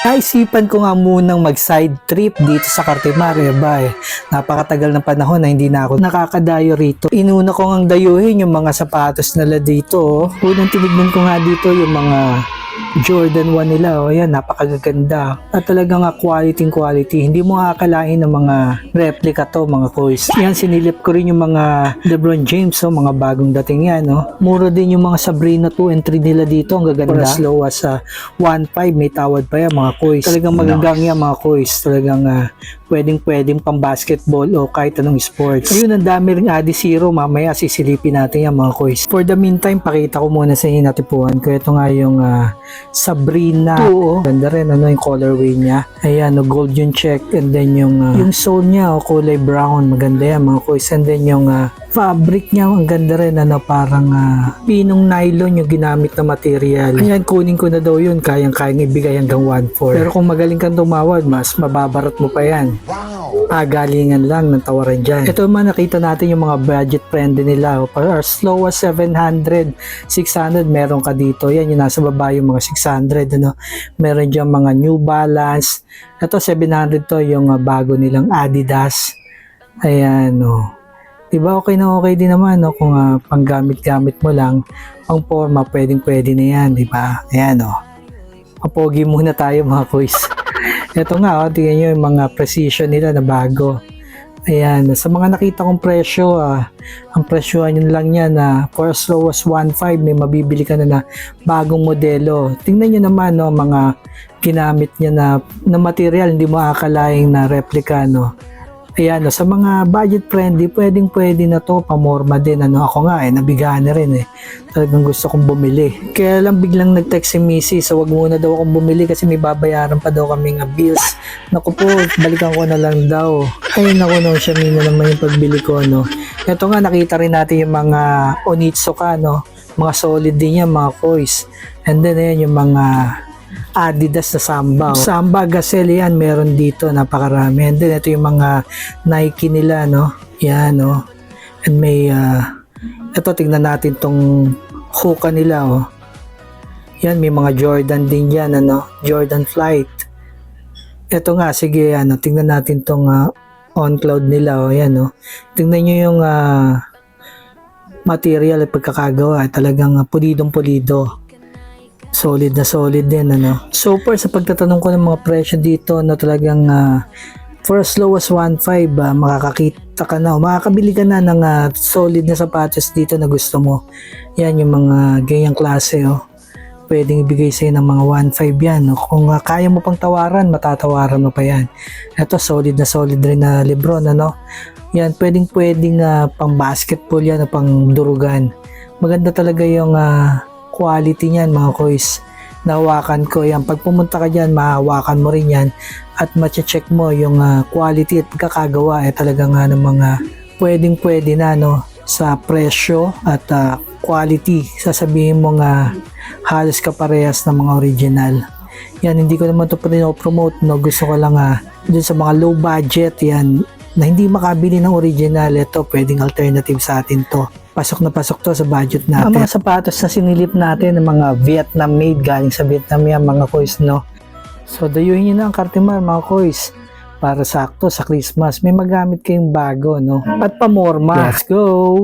Naisipan ko nga munang mag-side trip dito sa Cartimar, eh, ba. Napakatagal ng panahon na hindi na ako nakakadayo rito. Inuna ko ngang dayuhin yung mga sapatos nila dito. Oh. Unang tinignan ko nga dito yung mga Jordan 1 nila. Oh, yan, napakaganda. At talagang nga quality quality. Hindi mo akalain ng mga replica to, mga coins. Yan, sinilip ko rin yung mga LeBron James, oh, mga bagong dating yan. Oh. Mura din yung mga Sabrina 2 and 3 nila dito. Ang gaganda. For as low as uh, 1.5, may tawad pa yan, mga coins. Talagang magagang yan, mga coins. Talagang uh, pwedeng pwedeng pang basketball o kahit anong sports. Ayun, ang dami ring Adi Zero. Mamaya sisilipin natin yan, mga coins. For the meantime, pakita ko muna sa inyo natipuan ko. Ito nga yung ah, Sabrina. Oo. Ganda rin, ano yung colorway niya. Ayan, no, gold yung check. And then yung, ah, yung sole niya, oh, kulay brown. Maganda yan, mga coins. And then yung ah, fabric niya, ang ganda rin, ano, parang ah, pinong nylon yung ginamit na material. Ayan, kunin ko na daw yun. Kayang-kayang ibigay hanggang 1.4. Pero kung magaling kang tumawad, mas mababarat mo pa yan. Ah, galingan lang ng tawaran dyan. Ito man, nakita natin yung mga budget friendly nila. O, Para as low as 700, 600, meron ka dito. Yan, yung nasa baba yung mga 600. Ano? Meron dyan mga New Balance. Ito, 700 to, yung ah, bago nilang Adidas. Ayan, o. Diba okay na okay din naman no kung ah, panggamit-gamit mo lang pang forma pwedeng pwede na yan di ba ayan o mapogi muna tayo mga kuys ito nga, oh, tingnan nyo yung mga precision nila na bago. Ayan, sa mga nakita kong presyo, ah, ang presyohan yun lang yan na for as low as 1.5 may mabibili ka na na bagong modelo. Tingnan nyo naman, no, mga ginamit niya na, na material, hindi mo akalaing na replica, no. Ayan, sa mga budget friendly, pwedeng pwede na to, pamorma din. Ano, ako nga eh, nabigaan na rin eh. Talagang gusto kong bumili. Kaya lang biglang nag-text si Missy, so wag muna daw akong bumili kasi may babayaran pa daw kaming ah, bills. Naku po, balikan ko na lang daw. Ay, naku no, siya na naman yung pagbili ko, no. Ito nga, nakita rin natin yung mga Onitsuka, no. Mga solid din yan, mga kois. And then, ayan, yung mga Adidas na Samba. oh. Samba, Gazelle yan, meron dito, napakarami. And then, ito yung mga Nike nila, no. Yan, no. And may, ah, ito, tingnan natin tong hoka nila, oh. Yan, may mga Jordan din yan, ano. Jordan Flight. Ito nga, sige, ano, tingnan natin tong ah, on cloud nila, oh. Yan, oh. Tingnan nyo yung ah, material at pagkakagawa. Talagang pulidong-pulido solid na solid din ano. So far sa pagtatanong ko ng mga presyo dito na talagang ah, for as low as 1.5 ah, makakakita ka na o makakabili ka na ng ah, solid na sapatos dito na gusto mo. Yan yung mga ganyang klase oh. Pwedeng ibigay sa'yo ng mga 1.5 yan. No? Kung ah, kaya mo pang tawaran, matatawaran mo pa yan. Ito solid na solid rin na Lebron ano. Yan, pwedeng pwedeng ah, pang basketball yan o pang durugan. Maganda talaga yung ah, quality niyan mga kois. Nahawakan ko yan. Pag pumunta ka dyan, mahawakan mo rin yan at mache-check mo yung ah, quality at pagkakagawa eh talaga nga ng mga pwedeng pwede na no sa presyo at ah, quality. Sasabihin mo nga halos kaparehas ng mga original. Yan, hindi ko naman ito promote no. Gusto ko lang ah, dun sa mga low budget yan na hindi makabili ng original. Ito, pwedeng alternative sa atin to pasok na pasok to sa budget natin. Ang mga sapatos na sinilip natin ng mga Vietnam made galing sa Vietnam yan mga kois no. So dayuhin nyo na ang Cartimar mga kois para sakto sa Christmas. May magamit kayong bago no. At pamorma. Let's go!